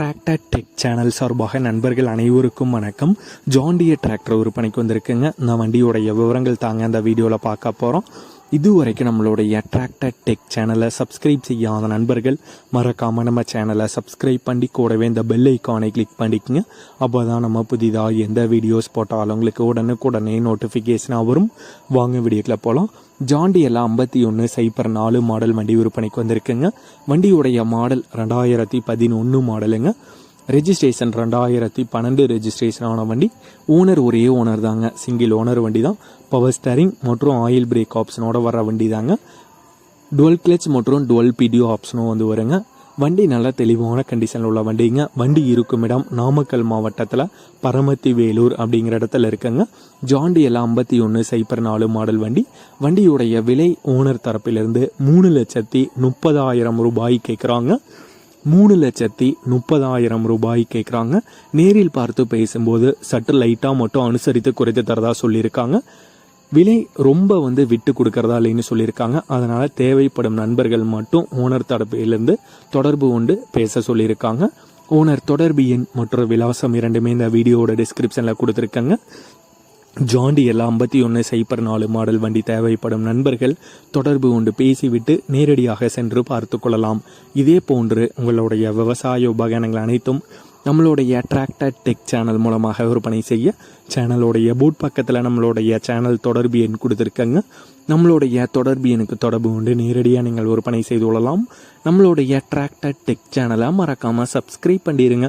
Tractor tech channel சார்பாக நண்பர்கள் அனைவருக்கும் வணக்கம். ஜாண்டிய டிராக்டர் விற்பனைக்கு வந்திருக்குங்க. இந்த வண்டியோடைய விவரங்கள் தாங்க அந்த வீடியோவில் பார்க்க போகிறோம் இதுவரைக்கும் நம்மளுடைய அட்ராக்டட் டெக் சேனலை சப்ஸ்கிரைப் செய்யாத நண்பர்கள் மறக்காமல் நம்ம சேனலை சப்ஸ்கிரைப் பண்ணி கூடவே இந்த பெல் ஐக்கானை கிளிக் பண்ணிக்கோங்க. அப்போ தான் நம்ம புதிதாக எந்த வீடியோஸ் போட்டாலும் உங்களுக்கு உடனுக்குடனே நோட்டிஃபிகேஷனாக வரும். வாங்க வீடியோக்கில் போகலாம் ஜாண்டி எல்லாம் ஐம்பத்தி ஒன்று சைப்பர் நாலு மாடல் வண்டி விற்பனைக்கு வந்திருக்குங்க. வண்டியுடைய மாடல் ரெண்டாயிரத்தி பதினொன்று மாடலுங்க ரெஜிஸ்ட்ரேஷன் ரெண்டாயிரத்தி பன்னெண்டு ரெஜிஸ்ட்ரேஷன் ஆன வண்டி. ஓனர் ஒரே ஓனர் தாங்க. சிங்கிள் ஓனர் வண்டி தான். பவர் ஸ்டேரிங் மற்றும் ஆயில் பிரேக் ஆப்ஷனோட வர வண்டி தாங்க. டுவெல் கிளச் மற்றும் டுவெல் பிடிஓ ஆப்ஷனும் வந்து வருங்க. வண்டி நல்ல தெளிவான கண்டிஷனில் உள்ள வண்டிங்க. வண்டி இருக்கும் இடம் நாமக்கல் மாவட்டத்தில் பரமத்தி வேலூர் அப்படிங்கிற இடத்துல இருக்குங்க. ஜாண்டி எல்லாம் ஐம்பத்தி ஒன்று சைப்பர் நாலு மாடல் வண்டி. வண்டியுடைய விலை ஓனர் தரப்பிலிருந்து மூணு லட்சத்தி முப்பதாயிரம் ரூபாய் கேட்குறாங்க மூணு லட்சத்தி முப்பதாயிரம் ரூபாய் கேட்குறாங்க நேரில் பார்த்து பேசும்போது சற்று லைட்டாக மட்டும் அனுசரித்து குறைத்து தரதா சொல்லியிருக்காங்க. விலை ரொம்ப வந்து விட்டு கொடுக்கறதா இல்லைன்னு சொல்லியிருக்காங்க. அதனால் தேவைப்படும் நண்பர்கள் மட்டும் ஓனர் தரப்பிலிருந்து தொடர்பு கொண்டு பேச சொல்லியிருக்காங்க. ஓனர் தொடர்பு எண் மற்றும் விலாசம் இரண்டுமே இந்த வீடியோவோட டிஸ்கிரிப்ஷனில் கொடுத்துருக்காங்க. ஜாண்டி எல்லாம் ஐம்பத்தி ஒன்று சைப்பர் நாலு மாடல் வண்டி தேவைப்படும் நண்பர்கள் தொடர்பு கொண்டு பேசிவிட்டு நேரடியாக சென்று பார்த்து கொள்ளலாம். இதே போன்று உங்களுடைய விவசாய உபகரணங்கள் அனைத்தும் நம்மளுடைய டிராக்டர் டெக் சேனல் மூலமாக விற்பனை செய்ய சேனலோடைய பூட் பக்கத்தில் நம்மளுடைய சேனல் தொடர்பு எண் கொடுத்துருக்கங்க. நம்மளுடைய தொடர்பு எண்ணுக்கு தொடர்பு கொண்டு நேரடியாக நீங்கள் விற்பனை செய்து கொள்ளலாம். நம்மளுடைய டிராக்டர் டெக் சேனலை மறக்காமல் சப்ஸ்கிரைப் பண்ணிடுங்க